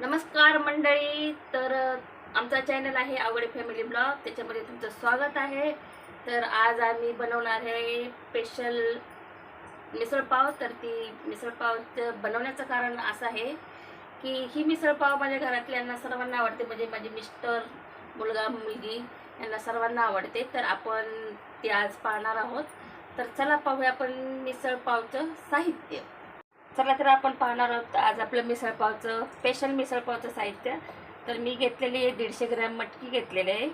नमस्कार मंडळी. तर आमचा चॅनल आहे आवडे फॅमिली ब्लॉग त्याच्यामध्ये तुमचं स्वागत आहे. तर आज आम्ही बनवणार आहे स्पेशल मिसळपाव तर ती मिसळपाव बनवण्याचं कारण असं आहे की ही मिसळपाव माझ्या घरातल्यांना सर्वांना आवडते. म्हणजे माझे मिस्टर मुलगा मुलगी यांना सर्वांना आवडते. तर आपण ते आज पाहणार आहोत. तर चला पाहूया आपण मिसळपावचं साहित्य. चला तर आपण पाहणार आहोत आज आपलं मिसळपावचं स्पेशल मिसळपावचं साहित्य. तर मी घेतलेली आहे दीडशे ग्रॅम मटकी घेतलेले आहे.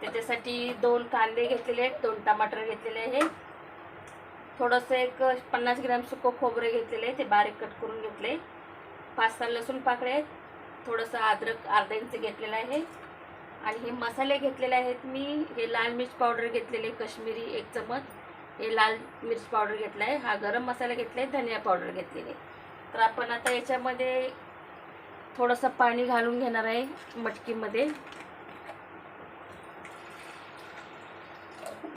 त्याच्यासाठी दोन कांदे घेतलेले आहेत दोन टमाटर घेतलेले आहे. थोडंसं एक पन्नास ग्रॅम सुकं खोबरे घेतलेले आहे ते बारीक कट करून घेतले पाच सहा लसूण पाकळे आहेत. थोडंसं अद्रक अर्धा इंच घेतलेलं आहे. आणि हे मसाले घेतलेले आहेत मी. हे लाल मिर्च पावडर घेतलेले कश्मीरी एक चमच. हे लाल मिरची पावडर घेतला आहे हा गरम मसाला घेतला आहे धनिया पावडर घेतलेली तर आपण आता याच्यामध्ये थोडंसं पाणी घालून घेणार आहे मटकीमध्ये.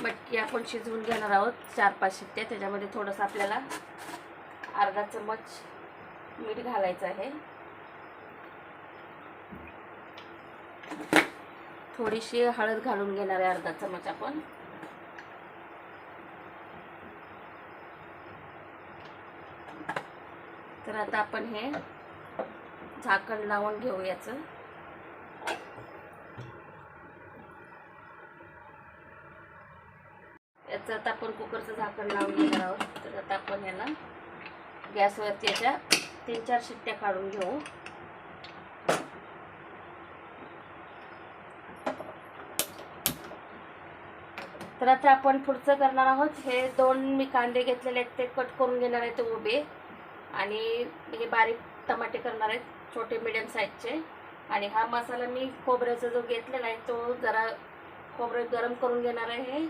मटकी आपण शिजवून घेणार आहोत चार पाच शिट्ट्या. त्याच्यामध्ये थोडंसं आपल्याला अर्धा चमच मीठ घालायचं आहे. थोडीशी हळद घालून घेणार आहे अर्धा चमच आपण. तर आता आपण हे झाकण लावून घेऊ याचं. याचं आता आपण कुकरचं झाकण लावून घेणार आहोत. तर आता आपण याला गॅसवरती याच्या तीन चार शिट्ट्या काढून घेऊ. तर आता आपण पुढचं करणार आहोत. हे दोन मी कांदे घेतलेले आहेत ते कट करून घेणार आहेत उभे. आणि हे बारीक टमाटे करणार आहेत छोटे मिडियम साईजचे आणि हा मसाला मी खोबऱ्याचा जो घेतलेला आहे तो जरा खोबरं गरम करून घेणार आहे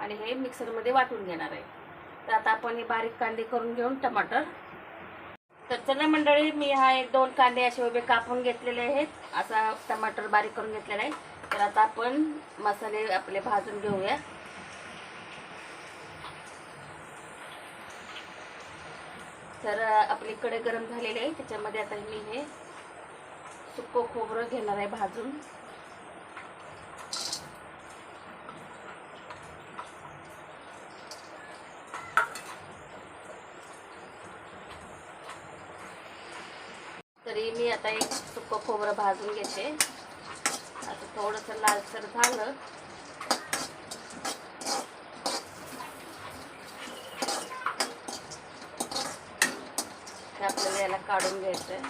आणि हे मिक्सरमध्ये वाटून घेणार आहे. तर आता आपण हे बारीक कांदे करून घेऊन टमाटर. तर चला मंडळी मी हा एक दोन कांदे असे उभे कापून घेतलेले आहेत. असा टमाटर बारीक करून घेतलेला आहे. तर आता आपण मसाले आपले भाजून घेऊया. तर आपली कडे गरम झालेले आहे. त्याच्यामध्ये आता मी हे सुकं खोबरं घेणार आहे भाजून. तरी मी आता एक सुकं खोबरं भाजून घेते. आता थोडंसं लालसर झालं ते आपल्याला याला काढून घ्यायचं आहे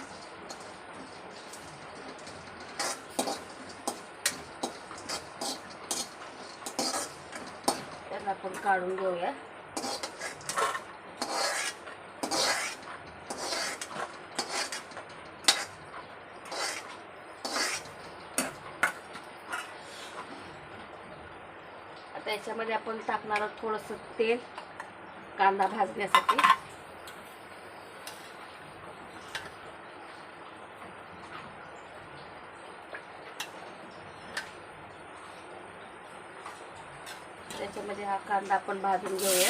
त्याला आपण काढून घेऊया. त्याच्यामध्ये आपण टाकणार आहोत थोडंसं तेल कांदा भाजण्यासाठी त्याच्यामध्ये हा कांदा आपण भाजून घेऊया.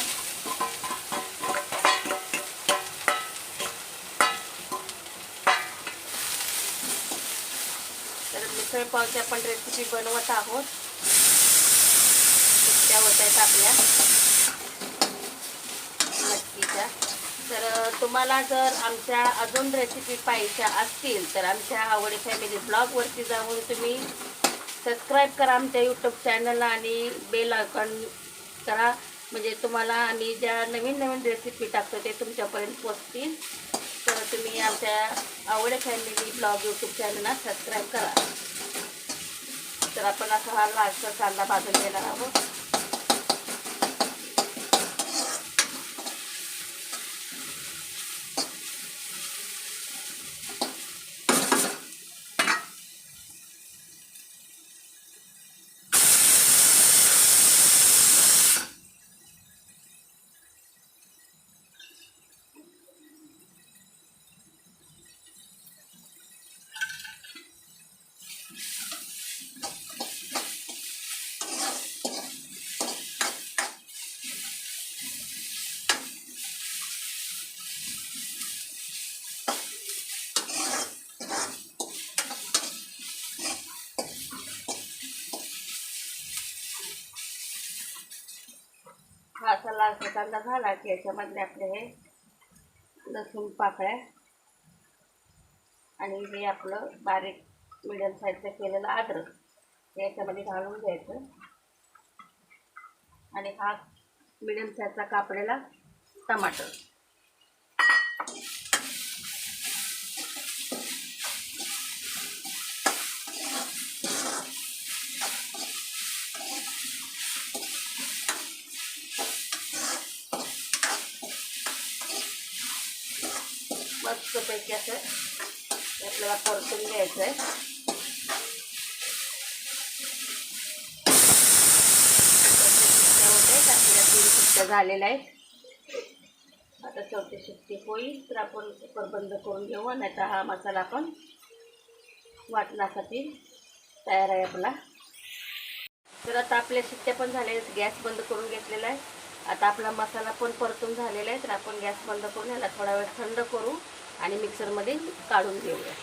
तर मिसळपावची आपण रेसिपी बनवत आहोत. त्या होत आहेत आपल्या नक्कीच्या तर तुम्हाला जर आमच्या अजून रेसिपी पाहिजे असतील तर आमच्या आवडी फॅमिली ब्लॉगवरती जाऊन तुम्ही सबस्क्राईब करा आमच्या यूट्यूब चॅनलला आणि बेल आयकॉन करा म्हणजे तुम्हाला आम्ही ज्या नवीन नवीन रेसिपी टाकतो ते तुमच्यापर्यंत पोचतील. तर तुम्ही आमच्या आवडे फॅमिली ब्लॉग यूट्यूब चॅनलला सबस्क्राईब करा. तर आपण असा हा लालसर कांदा भाजून घेणार आहोत. असा लालसा कांदा झाला की याच्यामधले आपले हे लसूण पाकळ्या आणि हे आपलं बारीक मिडियम साईजचं केलेलं अद्रक हे याच्यामध्ये घालून घ्यायचं. आणि हा मिडियम साईजचा कापलेला टमाटर. मस्तपैकी असं आपल्याला परतून घ्यायचं आहे आपल्या तीन सुट्ट्या झालेल्या आहेत. आता चौथी सुट्टी होईल तर आपण कुकर बंद करून घेऊ नाही तर हा मसाला आपण वाटण्यासाठी तयार आहे आपला. तर आता आपल्या शिट्ट्या पण झाल्या आहेत गॅस बंद करून घेतलेला आहे. आता आपला मसाला पण परतून झालेला आहे तर आपण गॅस बंद करून याला थोडा वेळ थंड करू. आणि मिक्सरमध्ये काढून घेऊया.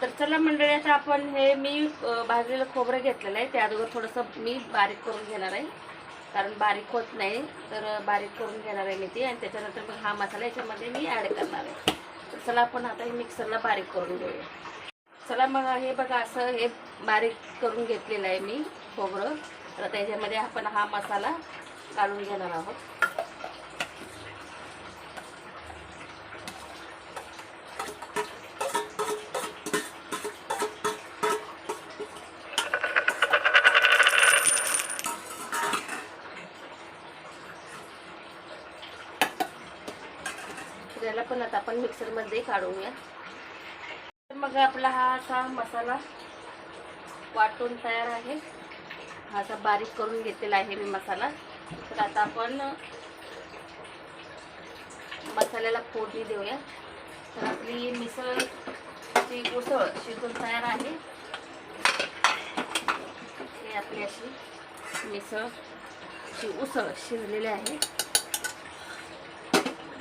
तर चला मंडळी आता आपण हे मी भाजलेलं खोबरं घेतलेलं आहे. त्या अगोदर थोडंसं मी बारीक करून घेणार आहे. कारण बारीक होत नाही तर बारीक करून घेणार आहे मी ते. आणि त्याच्यानंतर मग हा मसाला याच्यामध्ये मी ॲड करणार आहे. तर चला आपण आता हे मिक्सरला बारीक करून घेऊया. चला मग हे बघा असं हे बारीक करून घेतलेलं आहे मी खोबरं. तर त्याच्यामध्ये आपण हा मसाला काढून घेणार आहोत. मसाला पण आता आपण मिक्सरमध्ये काढूया. तर मग आपला हा असा मसाला वाटून तयार आहे. हा असा बारीक करून घेतलेला आहे मी मसाला. तर आता आपण मसाल्याला फोडणी देऊया. तर आपली मिसळची उसळ शिजून तयार आहे. हे आपली अशी मिसळ उसळ शिजलेली आहे.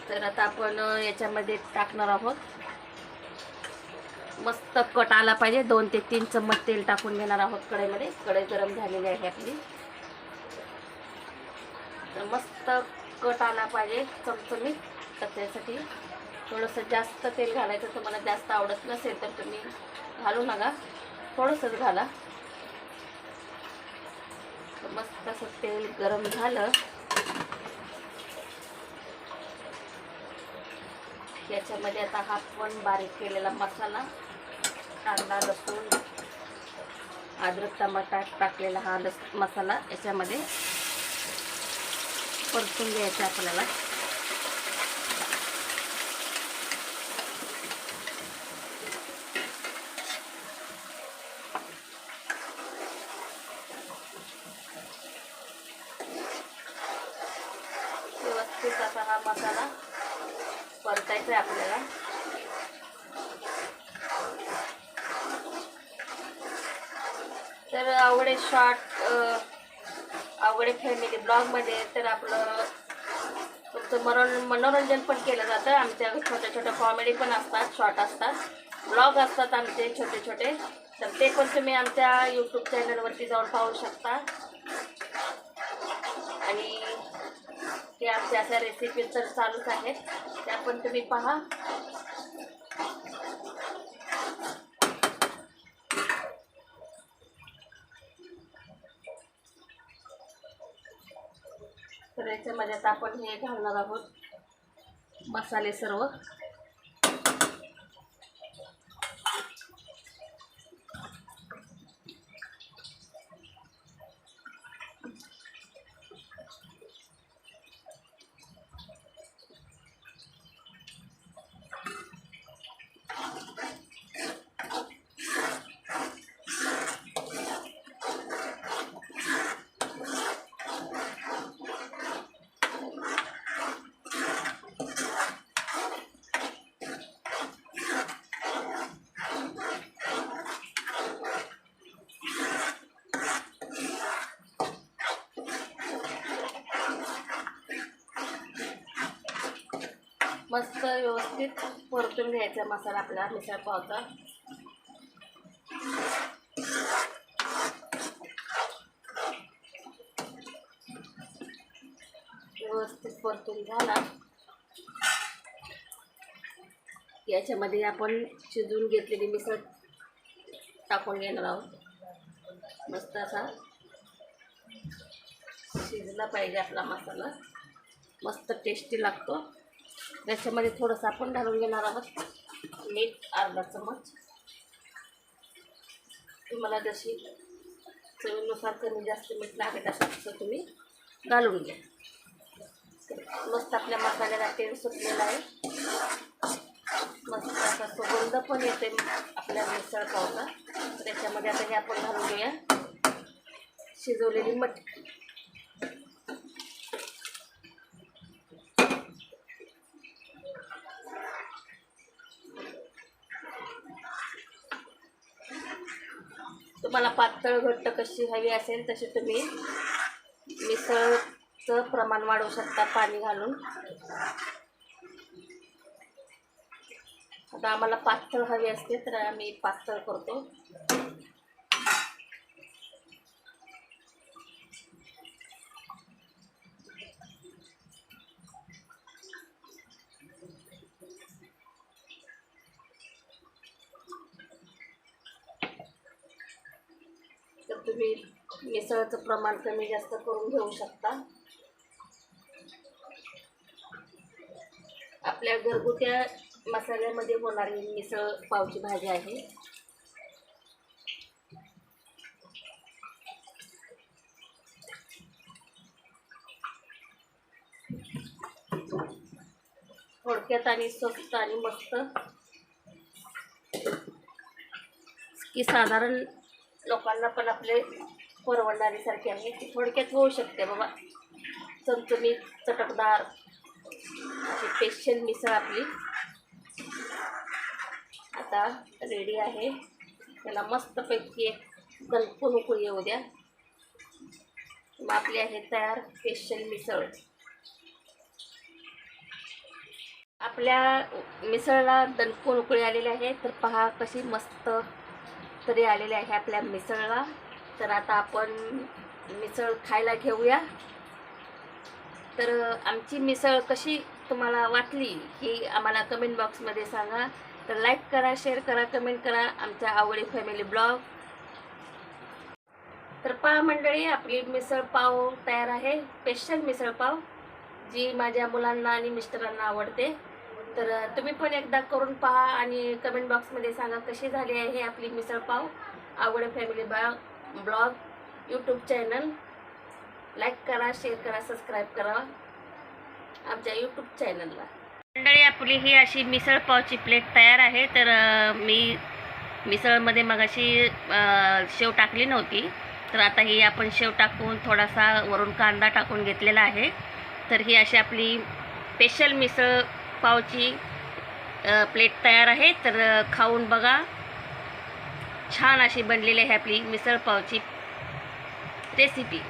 तर आता आपण याच्यामध्ये टाकणार आहोत. मस्त कट आला पाहिजे. दोन ते तीन चम्मच तेल टाकून घेणार आहोत कढईमध्ये. कढई गरम झालेली आहे आपली. तर मस्त कट आला पाहिजे चमचमीत. तर त्यासाठी थोडंसं जास्त तेल घालायचं तुम्हाला जास्त आवडत नसेल तर तुम्ही घालू नका. थोडंसंच घाला. तर मस्त असं तेल गरम झालं. याच्यामध्ये आता हा पण बारीक केलेला मसाला कांदा लसूण अद्रक टमाटा टाकलेला हा लस मसाला याच्यामध्ये परतून घ्यायचा आपल्याला व्यवस्थित असा हा मसाला परतायचा आहे आपल्याला तर आवडे शॉर्ट आवडे फॅमिली ब्लॉगमध्ये तर आपलं तुमचं मनो मनोरंजन पण केलं जातं. आमच्या छोट्या छोट्या कॉमेडी पण असतात शॉर्ट असतात. ब्लॉग असतात आमचे छोटे छोटे. तर ते पण तुम्ही आमच्या यूट्यूब चॅनलवरती जाऊन पाहू शकता. आणि ते आमच्या अशा रेसिपी तर चालूच आहेत. त्या पण तुम्ही पहा तर याच्यामध्ये आता आपण हे घालणार आहोत मसाले सर्व. मस्त व्यवस्थित परतून घ्यायचा मसाला आपला मिसळ पावचा. परतून झाला. याच्यामध्ये आपण शिजवून घेतलेली मिसळ टाकून घेणार आहोत. मस्त असा शिजला पाहिजे आपला मसाला. मस्त टेस्टी लागतो. त्याच्यामध्ये थोडंसं आपण घालून घेणार आहोत. मीठ अर्धा चमच तुम्हाला जशी चवीनुसार कमी जास्त मीठ लागत असेल तर तुम्ही घालून घ्या. मस्त आपल्या मसाल्याला तेल सुटलेलं आहे. मस्त असा सुगंध पण येते आपल्या मिसळ पावला त्याच्यामध्ये आता हे आपण घालून घेऊया. शिजवलेली मटकी. तुम्हाला पातळ घट्ट कशी हवी असेल तशी तुम्ही मिसळचं प्रमाण वाढवू शकता पाणी घालून. आता आम्हाला पातळ हवी असते तर आम्ही पातळ करतो. तुम्ही मिसळचं प्रमाण कमी जास्त करून घेऊ शकता. आपल्या घरगुत्या मसाल्यामध्ये होणारी मिसळ पावची भाजी आहे. थोडक्यात आणि स्वस्त आणि मस्त. की साधारण लोकांना पण आपले परवडणारी सारखी आहे ती थोडक्यात होऊ शकते बाबा. चमचमीत चटकदार अशी स्पेशल मिसळ आपली. आता रेडी आहे. त्याला मस्तपैकी एक दणकून उकळी येऊ द्या. मग आपली आहे तयार स्पेशल मिसळ. आपल्या मिसळला दणकून उकळी आलेली आहे. तर पहा कशी मस्त तरी आलेले आहे आपल्या मिसळला. तर आता आपण मिसळ खायला घेऊया. तर आमची मिसळ कशी तुम्हाला वाटली ही आम्हाला कमेंट बॉक्समध्ये सांगा. तर लाईक करा शेअर करा कमेंट करा. आमच्या आवडी फॅमिली ब्लॉग तर पहा मंडळी आपली मिसळ पाव तयार आहे. स्पेशल मिसळ पाव जी माझ्या मुलांना आणि मिस्टरांना आवडते. तर तुम्ही पण एकदा करून पहा आणि कमेंट बॉक्समध्ये सांगा कशी झाली आहे आपली मिसळपाव आवड फॅमिली बा ब्लॉग यूट्यूब चॅनल लाईक करा शेअर करा सबस्क्राईब करा आमच्या यूट्यूब चॅनलला मंडळी आपली ही अशी मिसळपावची प्लेट तयार आहे. तर मी मिसळमध्ये मग अशी शेव टाकली नव्हती. तर आता ही आपण शेव टाकून थोडासा वरून कांदा टाकून घेतलेला आहे. तर ही अशी आपली स्पेशल मिसळ पावची प्लेट तयार आहे तर खाऊन बघा. छान अशी बनलेली आहे आपली मिसळ पावची रेसिपी